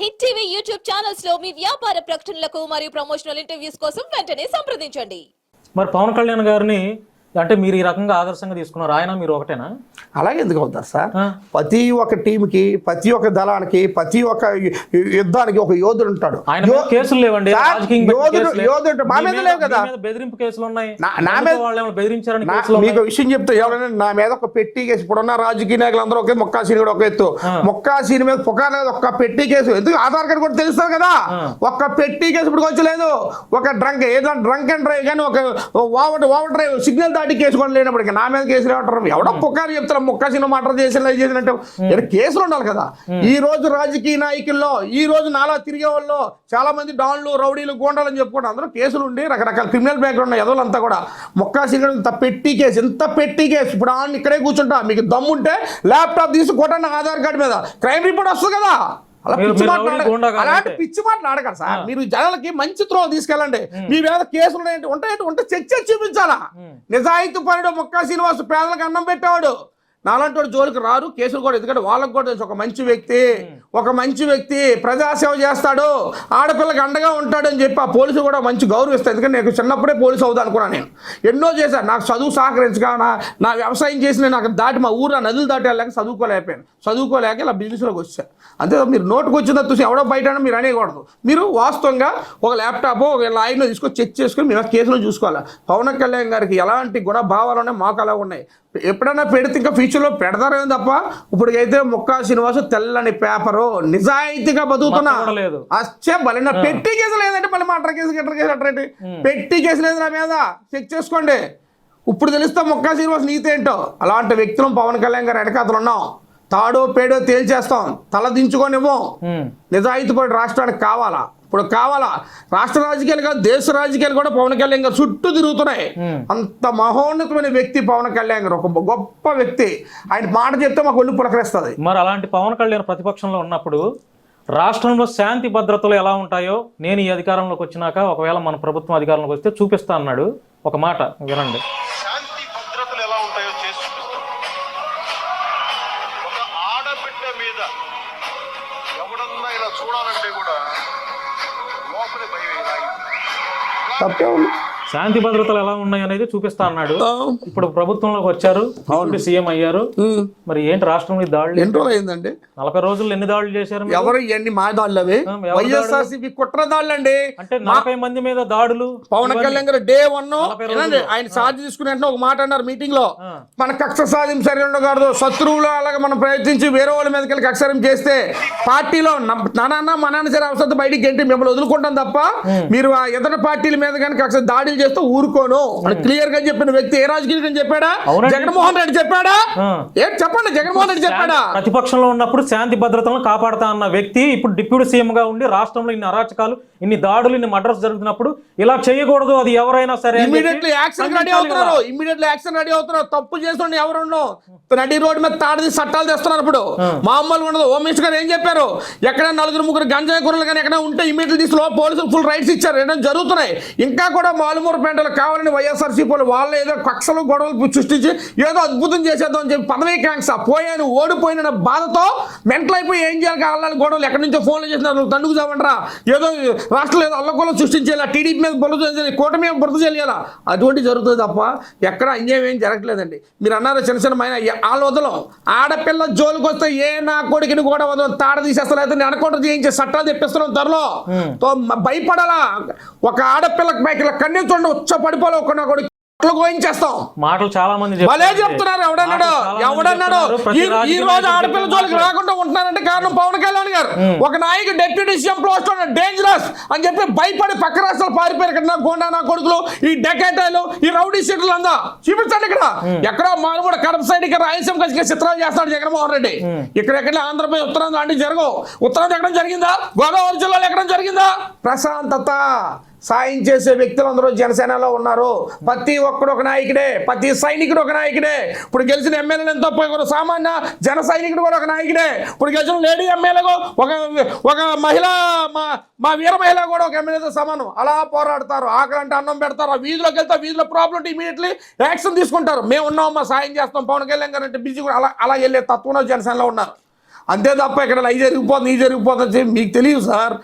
Hit TV YouTube ఛానల్స్లో మీ వ్యాపార ప్రకటనలకు మరియు ప్రమోషనల్ ఇంటర్వ్యూస్ కోసం వెంటనే సంప్రదించండి. మరి పవన్ కళ్యాణ్ గారిని అంటే మీరు ఈ రకంగా ఆదర్శంగా తీసుకున్నారు ఆయన మీరు ఒకటేనా? అలాగే ఎందుకు అవుతారు సార్. ప్రతి ఒక్క టీంకి ప్రతి ఒక్క దళానికి ప్రతి ఒక్క యుద్ధానికి ఒక యోధుడు ఉంటాడు కేసులు లేవండి యోధుడు. యోధుడు మా మీద లేవు కదా బెదిరింపు కేసులు ఉన్నాయి నా- మీద- బెదిరించారని మీకు? విషయం చెప్తే ఎవరైనా నా మీద ఒక పెట్టి కేసు ఇప్పుడున్న రాజకీయ నాయకులు అందరూ ఒకే మొక్కా సీని కూడా ఒక ఎత్తు. మొక్కా సీని మీద పుకార్ లేదు ఒక్క పెట్టి కేసు ఎందుకు ఆధార్ కార్డు కూడా తెలుస్తారు కదా. ఒక్క పెట్టి కేసు ఇప్పుడు వచ్చలేదు ఒక డ్రంక్ ఏదో డ్రంక్ అండ్ డ్రైవ్ కానీ ఒక ఓవర్ ఓవర్ డ్రైవ్ సిగ్నల్ దాటి కేసు కూడా లేనప్పటికీ నా మీద కేసులు ఏమంటారు ఎవడో పుకారు చెప్తారు మొక్కా సీని మటర్ చేసిన చేసినట్టు. కేసులు ఉండాలి కదా. ఈ రోజు రాజకీయ నాయకుల్లో ఈ రోజు నాలా తిరిగే వాళ్ళు చాలా మంది డాన్లు రౌడీలు గోండాలు అని చెప్పుకుంటారు అందరూ కేసులు ఉండి రకరకాల క్రిమినల్ బ్యాక్గ్రౌండ్ ఉన్న ఎదవలంతా కూడా మొక్కా సింగర్ ఇంత పెట్టి కేసు ఇంత పెట్టి కేసు. ఇప్పుడు ఆన్ ఇక్కడే కూర్చుంటా మీకు దమ్ముంటే ల్యాప్టాప్ తీసి కొట్టండి ఆధార్ కార్డు మీద. క్రైమ్ రిపోర్ట్ వస్తుంది కదా. అలా పిచ్చి మీరు మాట్లాడ రౌడీ గూండా కాదంటే. అలాంటి పిచ్చి మాటలు సార్. మీరు జనాలకి మంచి త్రో తీసుకెళ్ళండి. మీ మీద కేసులు ఉంటాయంటే ఉంటే చెక్ చేసి చూపించాలా? నిజాయితీ పరుడు మొక్కా శ్రీనివాస్ పేదలకు అన్నం పెట్టేవాడు. నాలాంటి వాడు జోలికి రారు కేసులు కూడా ఎందుకంటే వాళ్ళకి కూడా తెలుసు ఒక మంచి వ్యక్తి ఒక మంచి వ్యక్తి ప్రజాసేవ చేస్తాడు ఆడపిల్లకి అండగా ఉంటాడు అని చెప్పి ఆ పోలీసులు కూడా మంచి గౌరవిస్తాయి. ఎందుకంటే నేను చిన్నప్పుడే పోలీసు అవుతా అనుకున్నాను నేను. ఎన్నో చేశాను. నాకు చదువు సహకరించగా నా నా వ్యవసాయం చేసి నేను అక్కడ దాటి మా ఊరు నదులు దాటి వెళ్ళాక చదువుకోలేకపోయాను. చదువుకోలేక ఇలా బిజినెస్లోకి వచ్చాను అంతే మీరు నోటుకు వచ్చిందా చూసి ఎవడో బయట మీరు అనేయకూడదు. మీరు వాస్తవంగా ఒక ల్యాప్టాప్ ఒక లాయర్లో తీసుకొని చెక్ చేసుకొని మేము కేసులో చూసుకోవాలి? పవన్ కళ్యాణ్ గారికి ఎలాంటి గుణభావాలు ఉన్నాయి? మాకు అలా ఉన్నాయి? ఎప్పుడైనా పెడితే ఇంకా ఫ్యూచర్లో పెడతారేమో తప్ప ఇప్పటికైతే ముక్కా శ్రీనివాసు తెల్లని పేపరు నిజాయితీగా బతుకుతున్నా లేదు. అచ్చే బలి నా పెట్టి కేసు లేదంటే మళ్ళీ మటర్ కేసు గట్ర కేసు అట్రేంటి పెట్టి. కేసు లేదు నా మీద. చెక్ చేసుకోండి. ఇప్పుడు తెలుస్తా మొక్కా శ్రీనివాస్ నీతి ఏంటో? అలాంటి వ్యక్తులు పవన్ కళ్యాణ్ గారు వెనకాతలు ఉన్నాం. తాడో పేడో తేల్చేస్తాం. తల దించుకొనివ్వం. నిజాయితీ పడి రాష్ట్రానికి కావాలా? ఇప్పుడు కావాలా? రాష్ట్ర రాజకీయాలు కాదు దేశ రాజకీయాలు కూడా పవన్ కళ్యాణ్ గారు చుట్టూ తిరుగుతున్నాయి. అంత మహోన్నతమైన వ్యక్తి పవన్ కళ్యాణ్ గారు ఒక గొప్ప వ్యక్తి. ఆయన మాట చెప్తే మాకు ఒళ్ళు పులకరిస్తుంది. మరి అలాంటి పవన్ కళ్యాణ్ ప్రతిపక్షంలో ఉన్నప్పుడు రాష్ట్రంలో శాంతి భద్రతలు ఎలా ఉంటాయో నేను ఈ అధికారంలోకి వచ్చినాక ఒకవేళ మన ప్రభుత్వం అధికారంలోకి వస్తే చూపిస్తా అన్నాడు ఒక మాట. వినండి. శాంతి భద్రతలు ఎలా ఉంటాయో చేసి చూపిస్తాం. ఒక ఆడబిడ్డ మీద ఎవడన్నా ఇలా చూడాలంటే కూడా లోపలి భయం ఇలా తప్పే ఉంది శాంతి భద్రతలు ఎలా ఉన్నాయి అనేది చూపిస్తా అన్నాడు. ఇప్పుడు ప్రభుత్వంలోకి వచ్చారు. సీఎం అయ్యారు. మరి ఏంటి రాష్ట్రం మీద దాడులు? ఎన్ని రోజులు అయిందండి? నలభై రోజులు ఎన్ని దాడులు చేశారు? ఎవరు ఇవన్నీ మా దాళ్ళు అవి? వైఎస్ఆర్సీపీ కుట్ర దాళ్ళు అండి అంటే నలభై మంది మీద దాడులు. పవన్. కళ్యాణ్ గారు డే వన్. ఆయన ఛార్జ్ తీసుకునే ఒక మాట అన్నారు మీటింగ్లో. మన కక్ష సాధింపు సరి ఉండకూడదు శత్రువులు అలాగే మనం ప్రయత్నించి వేరే వాళ్ళ మీదకి వెళ్ళి కక్షరం చేస్తే పార్టీలో నాన్న మా నాన్న సరే అవసరం బయటికి గంటి మిమ్మల్ని వదులుకుంటాం తప్ప మీరు ఆ ఇతర పార్టీల మీద కానీ కక్ష దాడులు చేస్తే ఊరుకోను. అని క్లియర్గా చెప్పిన వ్యక్తి ఏ రాజకీయ చెప్పాడా. జగన్మోహన్ రెడ్డి చెప్పాడా. ఏం చెప్పండి జగన్మోహన్ రెడ్డి చెప్పాడా? ప్రతిపక్షంలో ఉన్నప్పుడు శాంతి భద్రతలను కాపాడుతా అన్న వ్యక్తి ఇప్పుడు డిప్యూటీ సీఎం గా ఉండి రాష్ట్రంలో ఇన్ని అరాచకాలు ఇన్ని దాడులు ఇన్ని మర్డర్స్ జరుగుతున్నప్పుడు ఇలా చేయకూడదు అది ఎవరైనా సరే ఇమీడియట్లీ యాక్షన్ రెడీ అవుతున్నారు. ఇమీడియట్లీ యాక్షన్ రెడీ అవుతున్నారు. తప్పు చేస్తుండే ఎవరుండో? నడి రోడ్డు మీద తాడది చట్టాలు తెస్తున్నారు ఇప్పుడు. మామూలుగా ఉండదు. హోమ్ మినిస్టర్ గారు ఏం చెప్పారు? ఎక్కడ నలుగురు ముగ్గురు గంజాయి కూరలు కానీ ఎక్కడ ఉంటే ఇమీడియట్లీ తీసి లో పోలీసులు ఫుల్ రైట్స్ ఇచ్చారు. జరుగుతున్నాయి. ఇంకా కూడా మాలుమూరు పేటలు కావాలని వైఎస్ఆర్సీ వాళ్ళు వాళ్ళు ఏదో కక్షలు గొడవలు సృష్టించి ఏదో అద్భుతం చేసేద్దాం అని చెప్పి పదవీ కాంక్ష పోయాను ఓడిపోయిన బాధతో మెంటల్ అయిపోయి ఏం చేయాలి కావాలని గొడవలు ఎక్కడి నుంచో ఫోన్లు చేసినారు తండుకు చావంటారా ఏదో రాష్ట్రంలో ఏదో అల్లకొల్లం సృష్టించేలా టీడీపీ మీద బురద చేయాలి కూటమి మీద బురద చేయాలా అటువంటి జరుగుతుంది తప్ప ఎక్కడ అన్యాయం ఏం జరగట్లేదండి. మీరు అన్నారు చిన్న చిన్న మైన వాళ్ళ వదలం. ఆడపిల్ల జోలికి వస్తే ఏ నా కొడుకుని కూడా వదలం. తాడ తీసేస్తారు అయితే ఎనకౌంటర్ చేయించే చట్టాలు తెప్పిస్తున్నాం త్వరలో. భయపడాలా? ఒక ఇలా కన్నీరు చూడండి ఉచ్చ పడిపోలే ఒక నా కొడుకు అట్లా గోయించేస్తాం. మాటలు చాలా మంది భలే. చెప్తున్నారు ఎవడన్నాడు? ఎవడన్నాడు? ఈ- రోజు ఆడపిల్ల జోలికి. రాకుండా ఉంటున్నారంటే కారణం పవన్ కళ్యాణ్ గారు. ఒక నాయకుడు డెప్యూటీ సీఎం పోస్ట్ డేంజరస్ అని చెప్పి భయపడి పక్క రాష్ట్రాలు పారిపోయారు ఇక్కడ నా గోండా నా కొడుకులు ఈ డెకేటాలు ఈ రౌడీ సీట్లు అందా చూపించండి ఇక్కడ. ఎక్కడో మారు కూడా కడప సైడ్ ఇక్కడ రాయలసీమ కలిసి చిత్రాలు చేస్తాడు జగన్మోహన్ రెడ్డి. ఇక్కడ ఎక్కడ ఆంధ్రప్రదేశ్ ఉత్తరాంధ్ర లాంటివి జరగవు. ఉత్తరాంధ్ర ఎక్కడ జరిగిందా? గోదావరి జిల్లాలో ఎక్కడ జరిగిందా? ప్రశాంతత. సాయం చేసే వ్యక్తులు అందరూ జనసేనలో ఉన్నారు. ప్రతి ఒక్కడు ఒక నాయకుడే ప్రతి సైనికుడు ఒక నాయకుడే. ఇప్పుడు గెలిచిన ఎమ్మెల్యేలు ఎంతో పోయి కూడా సామాన్య జన సైనికుడు కూడా ఒక నాయకుడే. ఇప్పుడు గెలిచిన లేడీ ఎమ్మెల్యేకు ఒక ఒక మహిళ మా మా వీర మహిళ కూడా ఒక ఎమ్మెల్యేతో సమానం. అలా పోరాడతారు. ఆకలి అంటే అన్నం పెడతారు. ఆ వీధిలోకి వెళ్తే వీధిలో ప్రాబ్లం ఇమీడియట్లీ యాక్షన్ తీసుకుంటారు. మేము ఉన్నాం మా సాయం చేస్తాం. పవన్ కళ్యాణ్ గారు అంటే బిజీ కూడా అలా అలా వెళ్ళే తత్వంలో జనసేనలో ఉన్నారు. అంతే తప్ప ఇక్కడ ఇది జరిగిపోతుంది ఇది జరిగిపోతుంది చెప్పి మీకు తెలియదు సార్.